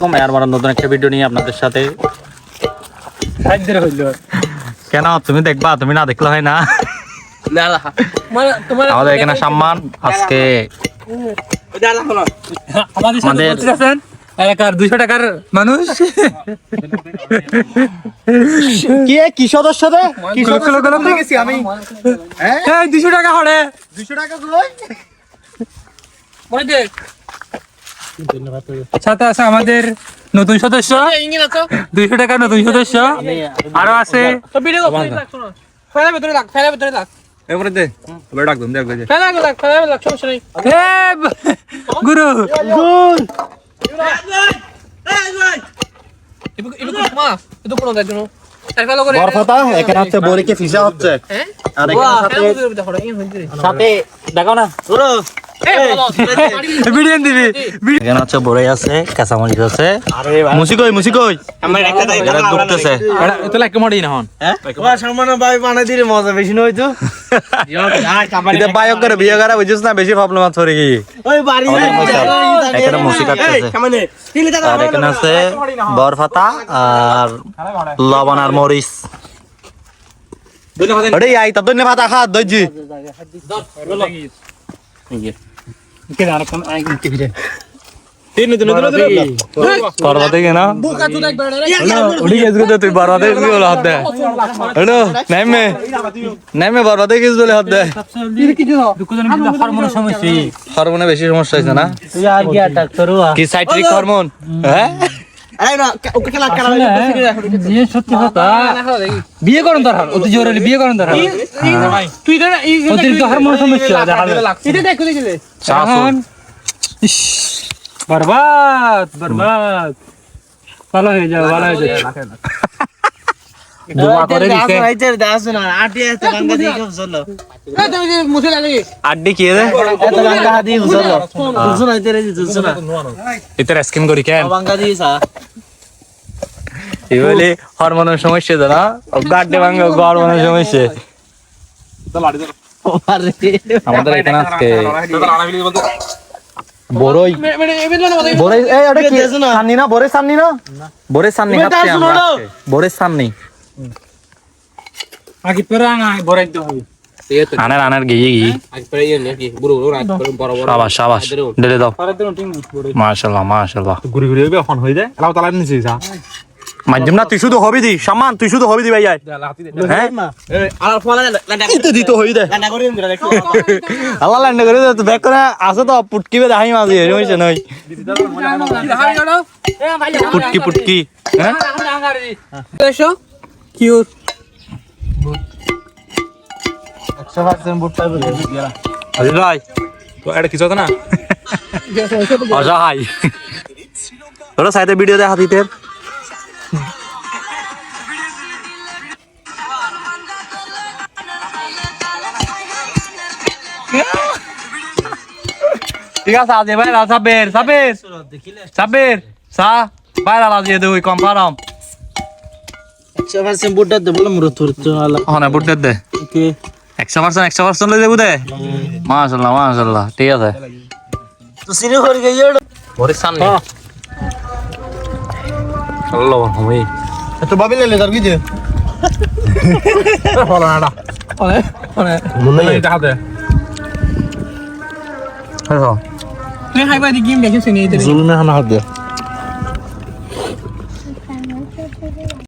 আর আমার নতুন একটা ভিডিও নিয়ে আপনাদের সাথে। কেন? তুমি দেখবা তুমি না দেখলে হয় না। না না। তোমার আমাদের এখানে সম্মান আজকে আমাদের এলাকার দুইশো টাকার মানুষ। কি? কি সদস্য রে? কি লক্ষ গেছি আমি। হ্যাঁ? দুইশো টাকা হরে দুশো টাকা কই? মনে দে সাথে আছে আমাদের নতুন সদস্য। দুইশো টাকা নতুন সদস্য। আরও আছে। গুরু। দেখো না। ভিডিও দিবি এখানে বড়াই আছে কাঁচামরিচ আছে মুসি কই মুসি কই তোলা একটু হন সামান্য ভাই বানাই দিলে মজা বেশি নয় তো লবণ আর মরিচ ওরে আই তা ধন্য ভাতা খা হরমোনে বেশি সমস্যা হয়েছে না? কি সাইট্রিক হরমোন হ্যাঁ? সত্যি কথা বিয়ে করেন তার অতি জোরে বিয়ে করেন তার হার। অতিরিক্ত হরমোন সমস্যা দেখা যায়। এখন ইস, বরবাদ বরবাদ। ভালো হয়ে যাবে ভালো হয়ে যাবে দোয়া করে আড্ডি কি? রে ইতার স্কিন করি কেন? এই বলে হরমোনের সমস্যা তো না? গাড্ডে ভাঙে হরমোনের সমস্যা। আমাদের এখানে আজকে বড়ই বড়ই এই ওটা কি? সান্নি না? বড়ই সান্নি না? বড়ই সান্নি খাচ্ছি আমরা বড়ই সান্নি। আগে পরে আনা বরাদ্দ হবে। আনার আনার গিয়ে গিয়ে। সাবাস সাবাস। ডেলে দাও। মাশাল্লাহ মাশাল্লাহ ঘুরি ঘুরি এখন হয়ে যায়? তালা নিছি যা। মাধ্যম না তুই শুধু হবি দি সম্মান তুই শুধু হবি দি ভাই আয়। হ্যাঁ? ইতো দিত হই দে। আল্লাহ ল্যান্ড করে দে ব্যাক করে আসে তো পুটকিবে দেখাই মাঝে হইছে নই। পুটকি পুটকি হ্যাঁ? কিউর আজি ভাই তো এটা কিছু না? অসহায় ওরা সাইডে ভিডিও দেখা দিতে ঠিক আছে আজ এবার সাবের সাবের সাবের সা বাইরে আজ এ দুই কম পারাম হনে বুট দে। একশো পার্সেন্ট একশো পার্সেন্ট লই দেবো দে। মাশাল্লাহ মাশাল্লাহ ঠিক আছে। ওরে সামনে। আল্লাহ আমি তো ভাবি লেলে তার কি যে? মনে নেই। টাকা হ্যাঁ। তুই হাইবা দি গেম দেখছিস নি জুলুমে হানা হাত দে